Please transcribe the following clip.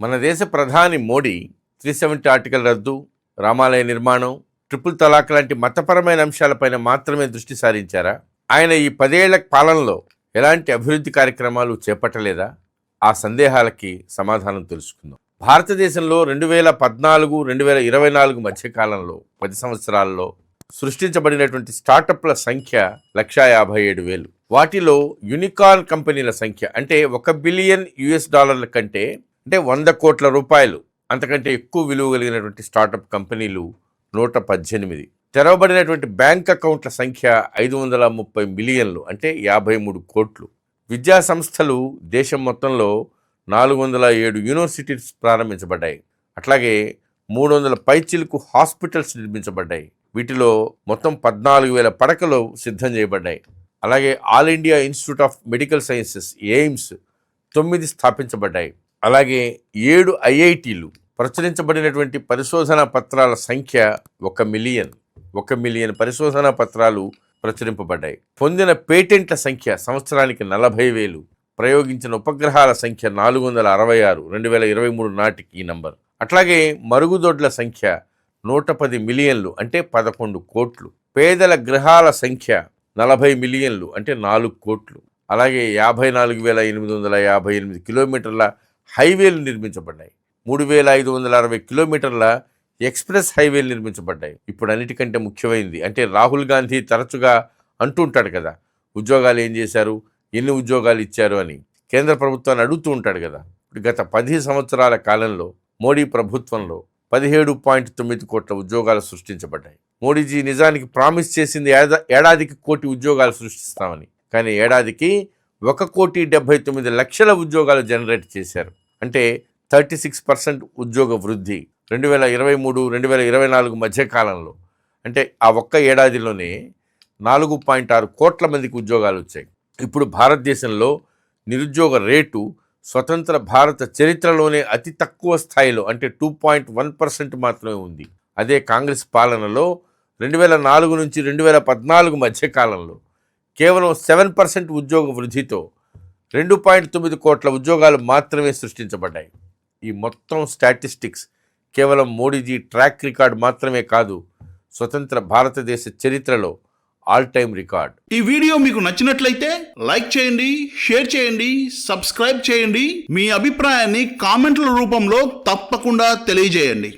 మన దేశ ప్రధాని మోడీ త్రీ సెవెంటీ ఆర్టికల్ రద్దు రామాలయ నిర్మాణం ట్రిపుల్ తలాక్ లాంటి మతపరమైన అంశాలపైన మాత్రమే దృష్టి సారించారా? ఆయన ఈ పదేళ్ళ పాలనలో ఎలాంటి అభివృద్ధి కార్యక్రమాలు చేపట్టలేదా? ఆ సందేహాలకి సమాధానం తెలుసుకుందాం. భారతదేశంలో రెండు వేల పద్నాలుగు రెండు వేల ఇరవై నాలుగు మధ్యకాలంలో పది సంవత్సరాల్లో సృష్టించబడినటువంటి స్టార్టప్ల సంఖ్య లక్షా యాభై ఏడు వేలు. వాటిలో యూనికార్న్ కంపెనీల సంఖ్య అంటే ఒక బిలియన్ యుఎస్ డాలర్ల కంటే అంటే వంద కోట్ల రూపాయలు అంతకంటే ఎక్కువ విలువ కలిగినటువంటి స్టార్టప్ కంపెనీలు నూట పద్దెనిమిది. తెరవబడినటువంటి బ్యాంక్ అకౌంట్ల సంఖ్య ఐదు వందల ముప్పై మిలియన్లు అంటే యాభై మూడు కోట్లు. విద్యా సంస్థలు దేశం మొత్తంలో నాలుగు వందల ఏడు యూనివర్సిటీస్ ప్రారంభించబడ్డాయి. అట్లాగే మూడు వందల పైచిలకు హాస్పిటల్స్ నిర్మించబడ్డాయి. వీటిలో మొత్తం పద్నాలుగు వేల పడకలు సిద్ధం చేయబడ్డాయి. అలాగే all India institute of medical sciences AIIMS తొమ్మిది స్థాపించబడ్డాయి. అలాగే ఏడు ఐఐటీలు ప్రచురించబడినటువంటి పరిశోధనా పత్రాల సంఖ్య ఒక మిలియన్. ఒక మిలియన్ పరిశోధనా పత్రాలు ప్రచురింపబడ్డాయి. పొందిన పేటెంట్ల సంఖ్య సంవత్సరానికి నలభై వేలు. ప్రయోగించిన ఉపగ్రహాల సంఖ్య నాలుగు వందల అరవై ఆరు రెండు వేల ఇరవై మూడు నాటికి ఈ నంబర్. అట్లాగే మరుగుదొడ్ల సంఖ్య నూట పది మిలియన్లు అంటే పదకొండు కోట్లు. పేదల గృహాల సంఖ్య నలభై మిలియన్లు అంటే నాలుగు కోట్లు. అలాగే యాభై నాలుగు వేల ఎనిమిది వందల యాభై ఎనిమిది కిలోమీటర్ల హైవేలు నిర్మించబడ్డాయి. మూడు వేల ఐదు వందల అరవై కిలోమీటర్ల ఎక్స్ప్రెస్ హైవేలు నిర్మించబడ్డాయి. ఇప్పుడు అన్నిటికంటే ముఖ్యమైనది అంటే రాహుల్ గాంధీ తరచుగా అంటూ ఉంటాడు కదా ఉద్యోగాలు ఏం చేశారు ఎన్ని ఉద్యోగాలు ఇచ్చారు అని. కేంద్ర ప్రభుత్వాన్ని అడుగుతూ ఉంటాడు కదా ఇప్పుడు గత పది సంవత్సరాల కాలంలో మోడీ ప్రభుత్వంలో పదిహేడు పాయింట్ తొమ్మిది కోట్ల ఉద్యోగాలు సృష్టించబడ్డాయి. మోడీజీ నిజానికి ప్రామిస్ చేసింది ఏడా ఏడాదికి కోటి ఉద్యోగాలు సృష్టిస్తామని. కానీ ఏడాదికి ఒక కోటి డెబ్బై తొమ్మిది లక్షల ఉద్యోగాలు జనరేట్ చేశారు. అంటే థర్టీ సిక్స్ పర్సెంట్ ఉద్యోగ వృద్ధి రెండు వేల ఇరవై మూడు రెండు వేల ఇరవై నాలుగు మధ్య కాలంలో. అంటే ఆ ఒక్క ఏడాదిలోనే నాలుగు పాయింట్ ఆరు కోట్ల మందికి ఉద్యోగాలు వచ్చాయి. ఇప్పుడు భారతదేశంలో నిరుద్యోగ రేటు స్వతంత్ర భారత చరిత్రలోనే అతి తక్కువ స్థాయిలో అంటే టూ పాయింట్ వన్ పర్సెంట్ మాత్రమే ఉంది. అదే కాంగ్రెస్ పాలనలో రెండు వేల నాలుగు నుంచి రెండు వేల పద్నాలుగు మధ్య కాలంలో కేవలం సెవెన్ పర్సెంట్ ఉద్యోగ వృద్ధితో రెండు పాయింట్ తొమ్మిది కోట్ల ఉద్యోగాలు మాత్రమే సృష్టించబడ్డాయి. ఈ మొత్తం స్టాటిస్టిక్స్ కేవలం మోడీజీ ట్రాక్ రికార్డ్ మాత్రమే కాదు స్వతంత్ర భారతదేశ చరిత్రలో ఆల్ టైమ్ రికార్డ్. ఈ వీడియో మీకు నచ్చినట్లయితే లైక్ చేయండి షేర్ చేయండి సబ్స్క్రైబ్ చేయండి. మీ అభిప్రాయాన్ని కామెంట్ల రూపంలో తప్పకుండా తెలియజేయండి.